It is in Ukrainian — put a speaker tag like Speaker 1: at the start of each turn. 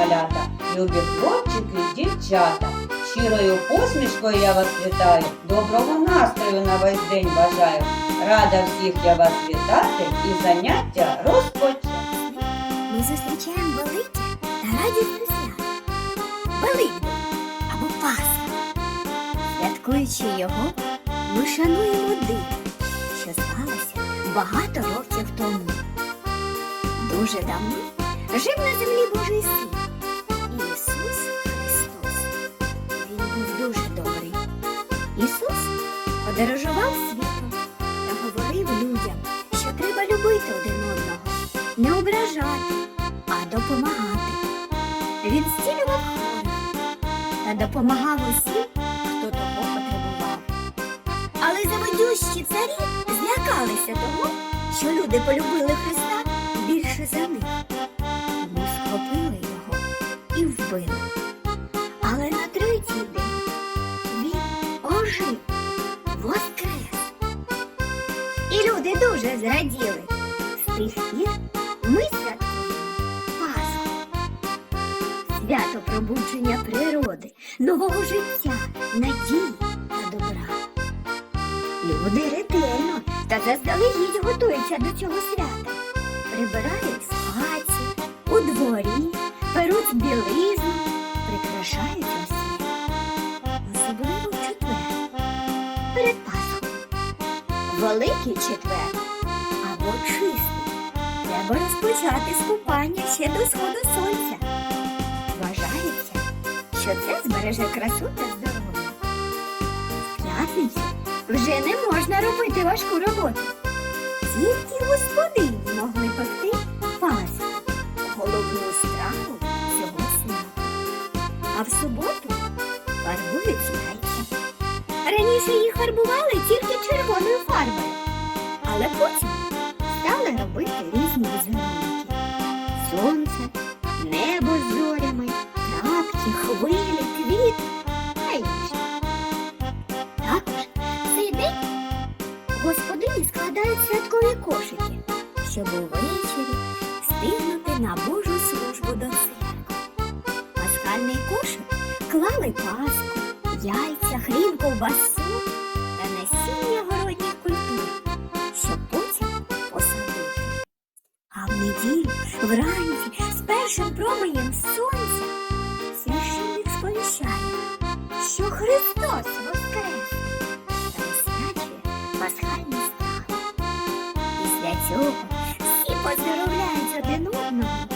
Speaker 1: малята, любі хлопчики і дівчата. Щирою посмішкою я вас вітаю, доброго настрою на весь день бажаю. Рада всіх я вас вітати і заняття розпочати.
Speaker 2: Ми зустрічаємо велике та радісне свято. Великдень або Пасха. Святкуючи його, ми шануємо диво, що сталося багато років тому. Дуже давно жив на землі Божий син подорожував світом та говорив людям, що треба любити один одного не ображати, а допомагати. Він зцілював хворих та допомагав усім, хто того потребував. Але завидющі царі злякалися того, що люди полюбили Христа більше за них. Тому схопили його і вбили. Дуже зраділи. З тих пір Пасху. Свято пробудження природи, нового життя, надії та добра. Люди ретельно та заздалегідь готуються до цього свята. Прибирають хаті, у дворі, перуть білизну, прикрашають оселю. Особливо четвер, перед Пасхою. Великий четвер або чистий. Треба розпочати з купання ще до сходу сонця. Вважається, що це збереже красу та здоров'я. В вже не можна робити важку роботу. Тільки господині могли пекти пасху, головну страву цього свята. А в суботу фарбують яйця. Раніше їх фарбували тільки червоною небо з зорями, крапки, хвилі, квіти та інше. Також в господині складають святкові кошики, щоб увечері встигнути на Божу службу до церкви. Пасхальний кошик клали паску, яйця, хліб, ковбасу та насіння городніх культур, щоб потім посадити. А в неділю вранці першим променем сонця священник сповіщає, що Христос воскрес. Та освячує пасхальний страх. Після цього всі поздоровляють один одного